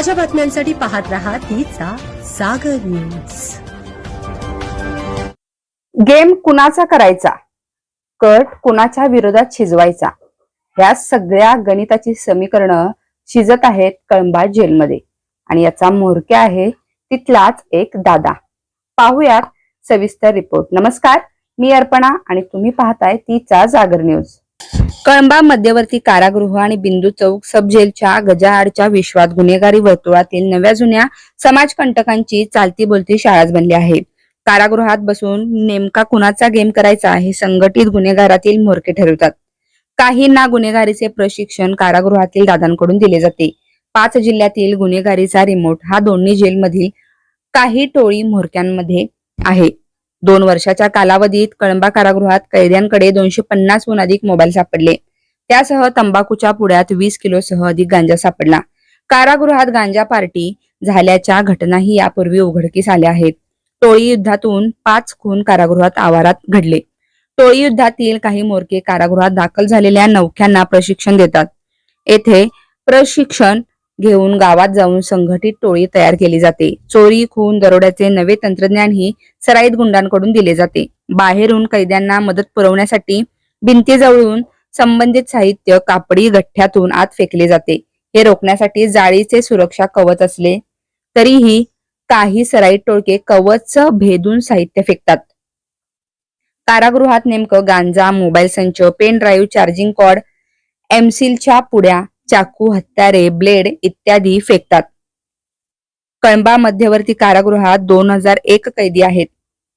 ताज्या बातम्यांसाठी पाहत रहा तिचा सागर न्यूज. गेम कुणाचा करायचा? कट कुणाच्या विरोधात शिजवायचा? या सगळ्या गणिताची समीकरणं शिजत आहेत कळंबा जेलमध्ये. आणि याचा म्होरक्या आहे तिथलाच एक दादा. पाहूयात सविस्तर रिपोर्ट. नमस्कार मी अर्पणा आणि तुम्ही पाहताय तिचा जागर न्यूज. कळंबा मध्यवर्ती कारागृह आणि बिंदू चौक सबजेलच्या गजाआडच्या विश्वात गुन्हेगारी वर्तुळातील नव्या जुन्या समाजकंटकांची चालती बोलती शाळाच बनली आहे. कारागृहात बसून नेमका कुणाचा गेम करायचा हे संघटित गुन्हेगारातील म्होरके ठरवतात. काहींना गुन्हेगारीचे प्रशिक्षण कारागृहातील दादांकडून दिले जाते. पाच जिल्ह्यातील गुन्हेगारीचा रिमोट हा दोन्ही जेलमधील काही टोळी म्होरक्यांमध्ये आहे. दोन वर्षाच्या कालावधीत कळंबा कारागृहात कैद्यांकडे दोनशे पन्नासहून अधिक मोबाईल सापडले. त्यासह तंबाखूच्या पुड्यात वीस किलोसह अधिक गांजा सापडला. कारागृहात गांजा पार्टी झाल्याच्या घटनाही यापूर्वी उघडकीस आल्या आहेत. टोळी युद्धातून पाच खून कारागृहात आवारात घडले. टोळी युद्धातील काही मोरके कारागृहात दाखल झालेल्या नौख्यांना प्रशिक्षण देतात. येथे प्रशिक्षण घेऊन गावात जाऊन संघटित टोळी तयार केली जाते. चोरी खून दरोड्याचे नवे तंत्रज्ञान ही सराईत गुंडांकडून दिले जाते. बाहेरून कैद्यांना मदत पुरवण्यासाठी भिंती जवळून संबंधित साहित्य कापडी गठ्ठ्यातून आत फेकले जाते. हे रोखण्यासाठी जाळीचे सुरक्षा कवच असले तरीही काही सराईत टोळके कवच भेदून साहित्य फेकतात. कारागृहात नेमकं गांजा मोबाईल संच पेन ड्राईव्ह चार्जिंग कॉर्ड एमसीलच्या पुड्या चाकू हत्यारे ब्लेड इत्यादी फेकतात. कळंबा मध्यवर्ती कारागृहात दोन हजार एक कैदी आहेत.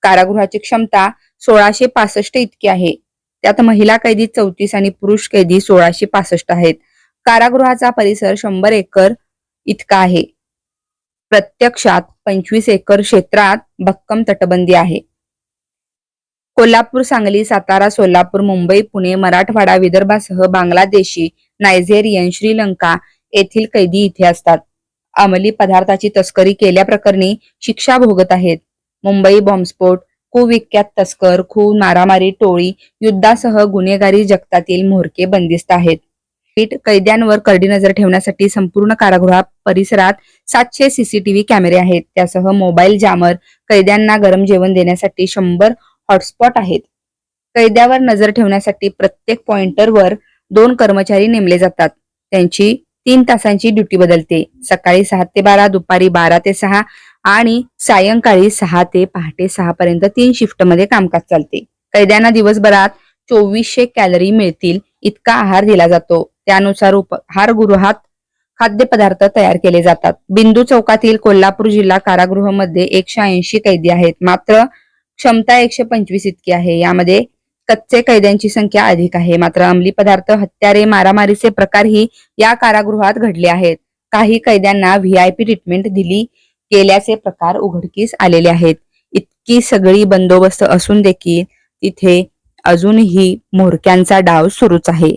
कारागृहाची क्षमता सोळाशे पासष्ट इतकी आहे. त्यात महिला कैदी चौतीस आणि पुरुष कैदी सोळाशे पासष्ट आहेत. कारागृहाचा परिसर शंभर एकर इतका आहे. प्रत्यक्षात पंचवीस एकर क्षेत्रात भक्कम तटबंदी आहे. कोल्हापूर सांगली सातारा सोलापूर मुंबई पुणे मराठवाडा विदर्भासह बांगलादेशी नायझेरियन श्रीलंका येथील कैदी इथे असतात. अंमली पदार्थाची तस्करी केल्याप्रकरणी शिक्षा भोगत आहेत. मुंबई बॉम्बस्फोट कुविख्यात तस्कर खून मारामारी टोळी युद्धासह गुन्हेगारी जगतातील म्होरके बंदिस्त आहेत. पीठ कैद्यांवर करडी नजर ठेवण्यासाठी संपूर्ण कारागृहात परिसरात सातशे सीसीटीव्ही कॅमेरे आहेत. त्यासह मोबाईल जामर कैद्यांना गरम जेवण देण्यासाठी शंभर हॉटस्पॉट आहेत. कैद्यावर नजर ठेवण्यासाठी प्रत्येक पॉइंटरवर दोन कर्मचारी नेमले जातात. त्यांची तीन तासांची ड्युटी बदलते. सकाळी सहा ते बारा दुपारी बारा ते सहा आणि सायंकाळी सहा ते पहाटे सहा पर्यंत तीन शिफ्टमध्ये कामकाज चालते. कैद्यांना दिवसभरात चोवीसशे कॅलरी मिळतील इतका आहार दिला जातो. त्यानुसार उपहारगृहात खाद्यपदार्थ तयार केले जातात. बिंदू चौकातील कोल्हापूर जिल्हा कारागृहामध्ये एकशे ऐंशी कैदी आहेत. मात्र क्षमता एकशे पंचवीस इतकी आहे. यामध्ये कच्चे कैद्यांची संख्या अधिक आहे. मात्र अंमली पदार्थ हत्यारे मारामारीचे प्रकारही या कारागृहात घडले आहेत. काही कैद्यांना व्हीआयपी ट्रीटमेंट दिली गेल्याचे प्रकार उघडकीस आलेले आहेत. इतकी सगळी बंदोबस्त असून देखील तिथे अजूनही म्होरक्यांचा डाव सुरूच आहे.